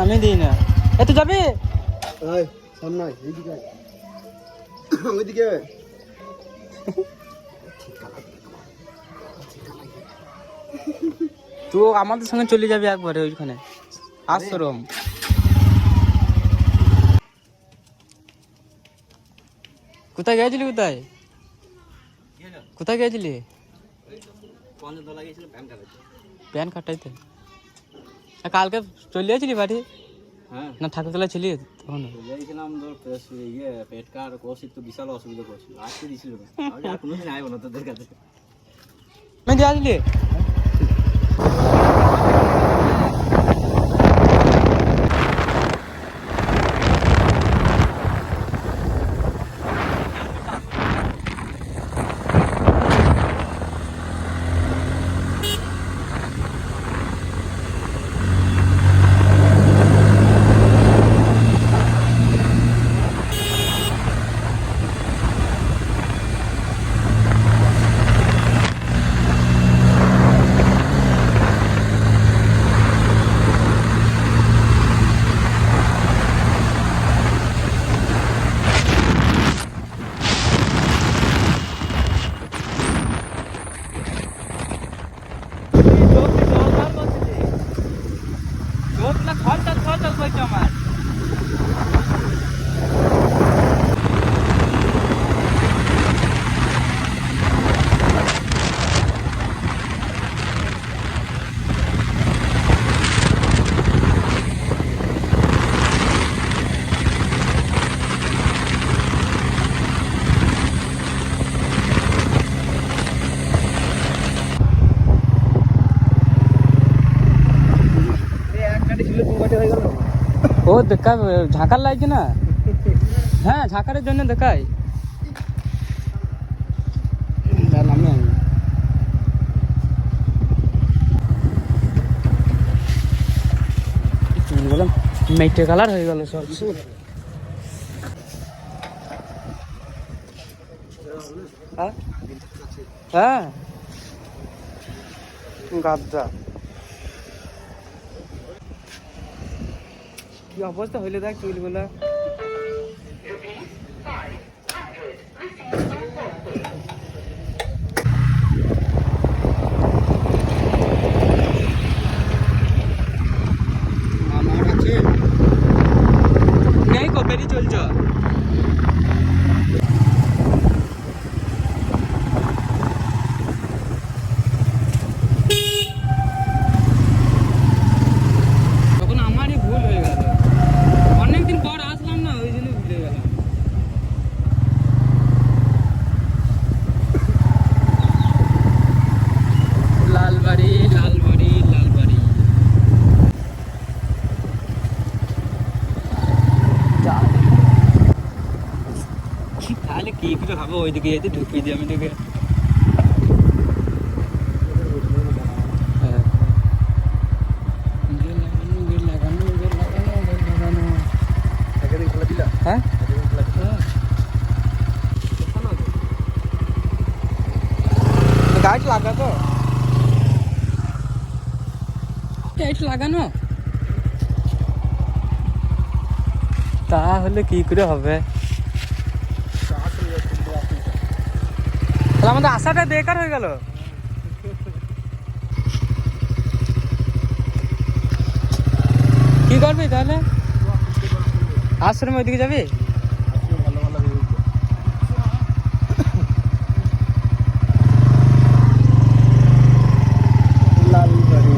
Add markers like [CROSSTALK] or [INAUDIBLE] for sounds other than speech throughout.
একবারে দিই না। এ তুই যাবি? সামনে এইদিকে [COUGHS] ওইদিকে [LAUGHS] আমাদের সঙ্গে চলে যাবি একবারে ওইখানে। আশ্রম। কোথায় গেছিলি কোথায়? কোথায় গেছিলি প্যান কাটাইতে? কালকে চলে যাচ্ছিলি বাড়ি? হ্যাঁ। না ঠাকুরতলা ছিলি তখন। যাইছিলাম ধর ইয়ে পেট কার কৌশিক তো বিশাল অসুবিধা করছিল। আজকে দিছিল। না কোনো আর কোনোদিন আইব না তোদের কাছে। আমি দিয়ে আসলি আমার ও দেখা, ঝাঁকার লাগছে না? হ্যাঁ ঝাঁকারের জন্য দেখাই। মেটে কালার হয়ে গেল সব। হ্যাঁ? হ্যাঁ? গাদ্দা কি অবস্থা হইলে দেখ চুলগুলা আমার আছে নেই কপেরি চলছ তখন আমারই ভুল হয়ে গেল অনেকদিন পর আসলাম না ওই জন্য ভুলে গেলাম লালবাড়ি লালবাড়ি লালবাড়ি কি তাহলে কি কিছু হবে ওইদিকে যেতে ঢুকিয়ে দিই আমি তোকে হ্যাঁ। দিলা? হ্যাঁ। গাছ লাগা তো। গাছ লাগানো? তাহলে কি করে হবে? আমাদের আশাটা বেকার হয়ে গেল। কি করবি তাহলে? আশ্রমে ওইদিকে যাবি ভালো ভালো হয়ে গেছে। লালবাড়ি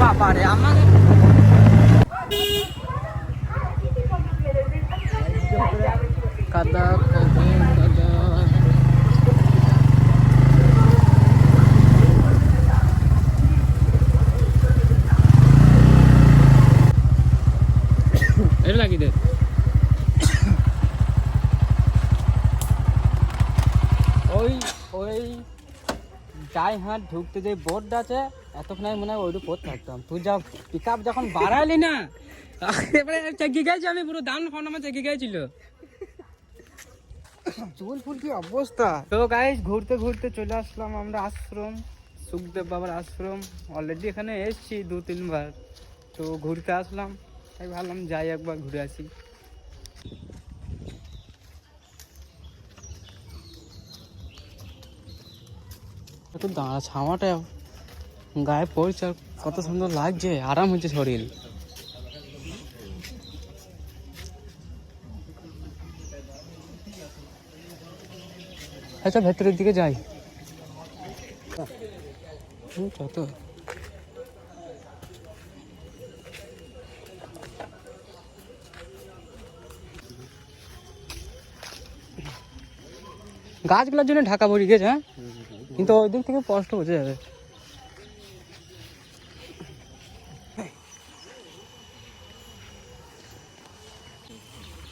বাবারে আমাদের কাদা কাদা কাদা এটা লাগি দে চাই ঢুকতে যে বোর্ড আছে এতক্ষণ আমি মনে হয় ওইটু পড়তে থাকতাম। তুই যা পিক আপ যখন বাড়ালি না এবারে চেকে গেছি আমি পুরো দাম ফোন আমার চেকে গেছিল চুল ফুল কি অবস্থা? তো গাইস ঘুরতে ঘুরতে চলে আসলাম আমরা আশ্রম সুখদেব বাবার আশ্রম। অলরেডি এখানে এসেছি দু তিনবার তো ঘুরতে আসলাম। তাই ভাবলাম যাই একবার ঘুরে আসি। তো দাঁড়া ছামাটা গায়ে পড়ছে কত সুন্দর লাগছে, আরাম হচ্ছে শরীর। আচ্ছা ভেতরের দিকে যাই। কত গাছগুলোর জন্য ঢাকা পড়ে গেছে হ্যাঁ? কিন্তু ওই দিক থেকে স্পষ্ট বোঝা যাবে।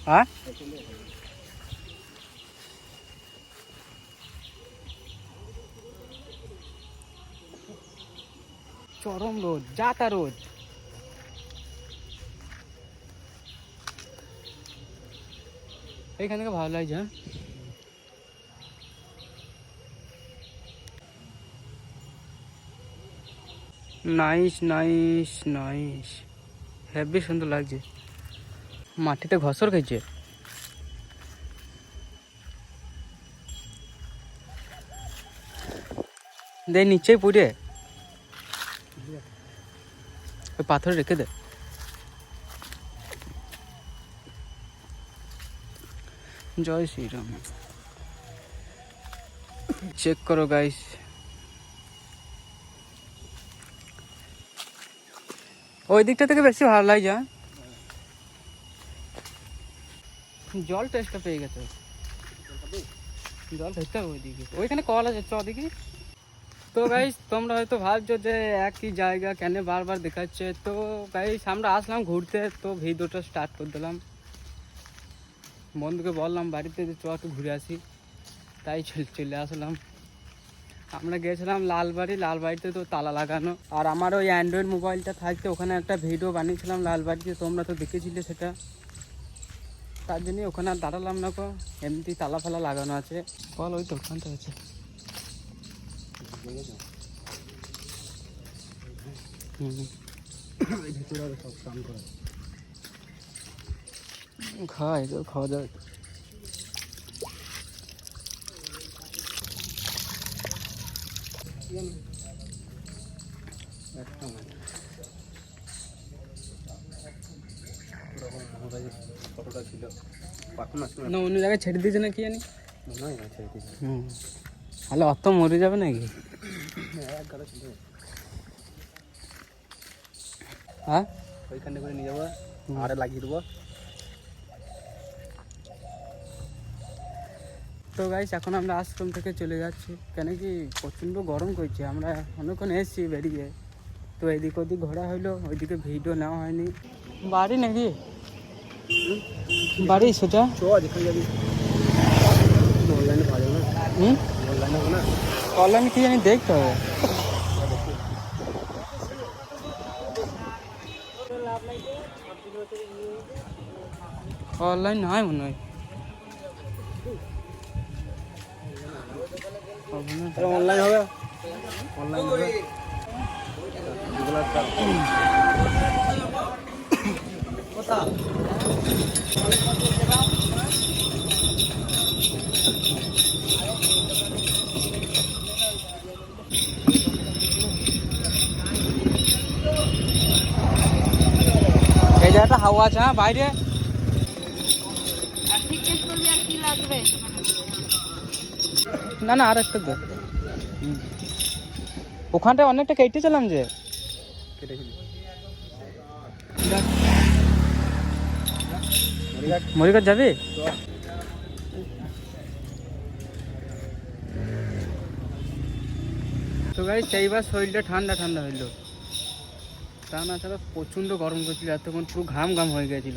হ্যাঁ? চরম রোদ যাতা রোদ। এইখান থেকে ভালো লাগছে হ্যাঁ? নাইস নাইস নাইস হেভি সুন্দর লাগছে। মাটিতে ঘসর খাইছে দে, নিচেই পুড়ে। ওই পাথর রেখে দে। জয় শ্রীরাম। চেক করো গাইস ওই দিকটা থেকে বেশি ভালো লাগে? জল টেস্টটা পেয়ে গেছে। জল ধরতে হবে ওইদিকে ওইখানে কল আছে, চ দেখি। তো গাইস তোমরা হয়তো ভাবছ যে একই জায়গা কেন বারবার দেখাচ্ছে? তো গাইস আমরা আসলাম ঘুরতে, তো ভিডিওটা স্টার্ট করে দিলাম। বন্ধুকে বললাম, বাড়িতে যে চ, একটু ঘুরে আসি। তাই চলে আসলাম। আমরা গেছিলাম লালবাড়ি লালবাড়িতে তো তালা লাগানো। আর আমার ওই অ্যান্ড্রয়েড মোবাইলটা থাকতে ওখানে একটা ভিডিও বানিয়েছিলাম লালবাড়িতে তোমরা তো দেখেছিলে সেটা। তার জন্যই ওখানে আর দাঁড়ালাম না কো এমনি তালা ফালা লাগানো আছে। বল ওই তো ওখানটা আছে। তো খাওয়া দাওয়া একটা মানে মোবাইলে ফটোটা ছিল পাখন আসলে না, অন্য জায়গায় ছেড়ে দিয়েছে না কি জানি? হুম। তাহলে অত মরে যাবে নাকি? হ্যাঁ? ওইখানে করে নিয়ে যাব, আরে লাগিয়ে দেবো। তো গাইস এখন আমরা আশ্রম থেকে চলে যাচ্ছি। কেন কি প্রচণ্ড গরম করছে আমরা অনেকক্ষণ এসেছি বেরিয়ে। তো এদিক ওদিক ঘোরা হইল ওইদিকে ভিডিও নেওয়া হয়নি। বাড়ি নাকি? বাড়ি অনলাইনে অনলাইনে অনলাইনে কি জানি দেখতে হবে। অনলাইন নয় মনে হয়। অনলাইন হবে অনলাইন হবে যেগুলো একটা এই জায়গাটা হাওয়া আছে হ্যাঁ বাইরে না না আর একটা দে। ওখানটায় অনেকটা কেটেছিলাম যে। মরিঘাট যাবি? তো গাই সেইবার শরীরটা ঠান্ডা ঠান্ডা হইল। তা না ছাড়া প্রচণ্ড গরম করছিল, এতক্ষণ পুরো ঘাম ঘাম হয়ে গেছিল।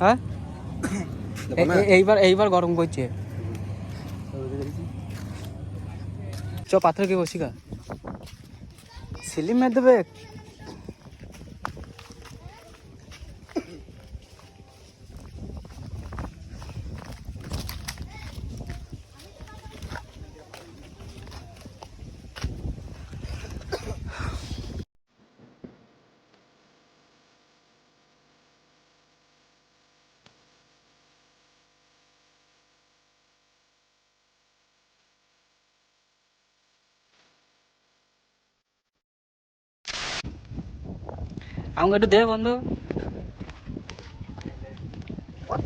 হ্যাঁ? [COUGHS] এইবার এইবার গরম করছে চ পাথর কে বসি গা সিলিম দেবে আমাকে একটু দে, বন্ধু। কত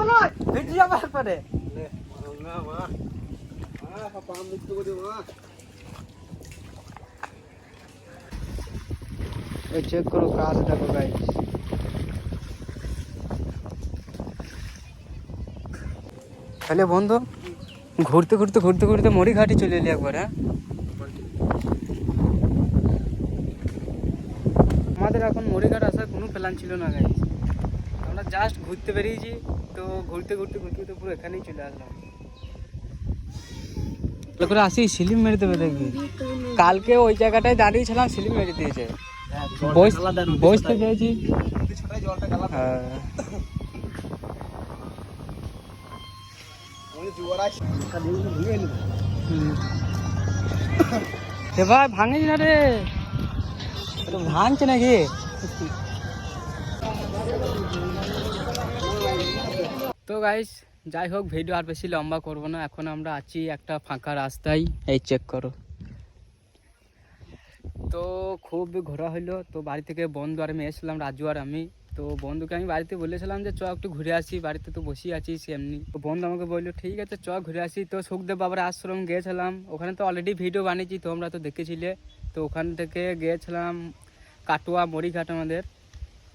পরে। বন্ধু। ঘুরতে ঘুরতে ঘুরতে ঘুরতে মরিঘাটি চলে এলি একবার হ্যাঁ? আমাদের এখন মরিঘাট আসার কোনো প্ল্যান ছিল না গাইস আমরা জাস্ট ঘুরতে বেরিয়েছি তো ঘুরতে ঘুরতে ঘুরতে ঘুরতে পুরো এখানেই চলে আসলাম। করে আসি সিলিম মেরে দেবে দেখবি। কালকে ওই জায়গাটায় দাঁড়িয়েছিলাম সিলিম মেরে দিয়েছে। হ্যাঁ ভুলে এলি হুম। এ ভাই ভাঙিস না রে। এটা ভাঙছে নাকি তো গাইস যাই হোক ভিডিও আর বেশি লম্বা করব না। এখন আমরা আছি একটা ফাঁকা রাস্তায়। এই চেক করো। তো খুব ঘোরা হইল। তো বাড়ি থেকে বন্ধু আর আমি এসেছিলাম রাজু আর আমি। তো বন্ধুকে আমি বাড়িতে বলেছিলাম যে, চ, একটু ঘুরে আসি, বাড়িতে তো বসেই আছিস এমনি তো বন্ধু আমাকে বলল, ঠিক আছে, চ, ঘুরে আসি। তো সুখদেব বাবার আশ্রম গিয়েছিলাম। ওখানে তো অলরেডি ভিডিও বানিয়েছি, তোমরা তো দেখেছিলে। তো ওখান থেকে গিয়েছিলাম কাটুয়া, মরিঘাট আমাদের।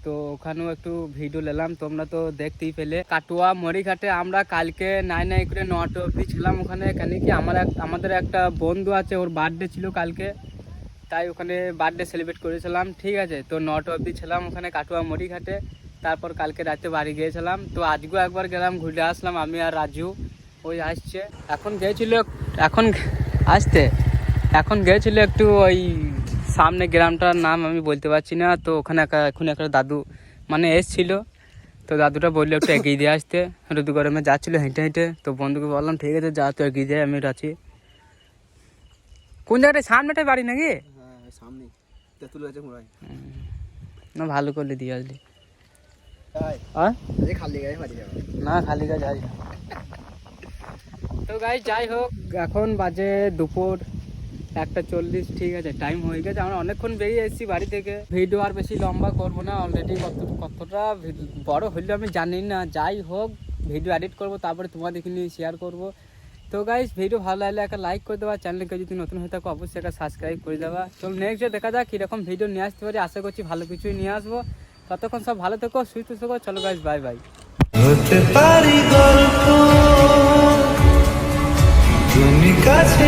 তো ওখানেও একটু ভিডিও নিলাম, তোমরা তো দেখতেই পেলে। কাটুয়া, মরিঘাটে আমরা কালকে নাই নাই করে নটা অবধি ছিলাম ওখানে। কেন কি, আমার আমাদের একটা বন্ধু আছে, ওর বার্থডে ছিল কালকে। তাই ওখানে বার্থডে সেলিব্রেট করেছিলাম, ঠিক আছে? তো নটা অবধি ছিলাম ওখানে কাটুয়া মরিঘাটে তারপর কালকে রাতে বাড়ি গিয়েছিলাম। তো আজকেও একবার গেলাম ঘুরে আসলাম, আমি আর রাজু ওই আসছে। এখন গিয়েছিল এখন আসতে? এখন গিয়েছিল একটু ওই সামনে গ্রামটার নাম আমি বলতে পারছি না, তো ওখানে এখন একটা দাদু মানে এসছিল। তো দাদুটা বলল একটু এগিয়ে দিয়ে আসতে। রোদু গরমে যাচ্ছিল হেঁটে হেঁটে। তো বন্ধুকে বললাম, ঠিক আছে, যা তো এগিয়ে যায় আমি আছি কোন জায়গাটায়? সামনেটাই বাড়ি নাকি? সামনে তেতুল মোড়াই না ভালো করলে দিয়ে আসলি। তাই? খালি গায়ে বাড়ি যাবে। না খালি কাজ যাই তো গাই যাই হোক এখন বাজে দুপুর একটা চল্লিশ ঠিক আছে টাইম হয়ে গেছে। আমরা অনেকক্ষণ বেরিয়ে এসেছি বাড়ি থেকে। ভিডিও আর বেশি লম্বা করব না অলরেডি কত কতটা বড় হইলে আমি জানি না। যাই হোক ভিডিও এডিট করব তারপরে তোমাদেরকে নিয়ে শেয়ার করব। তো গাইস ভিডিও ভালো লাগলে একটা লাইক করে দেওয়া চ্যানেলকে যদি নতুন হয়ে থাকো, অবশ্যই একটা সাবস্ক্রাইব করে দেওয়া চল নেক্সট দেখা যাক, কীরকম ভিডিও নিয়ে আসতে পারি। আশা করছি ভালো কিছুই নিয়ে আসব। ততক্ষণ সব ভালো থেকো, সুস্থ থেকো। চলো গাইস বাই বাই পারি গল্প। তুমি কাছে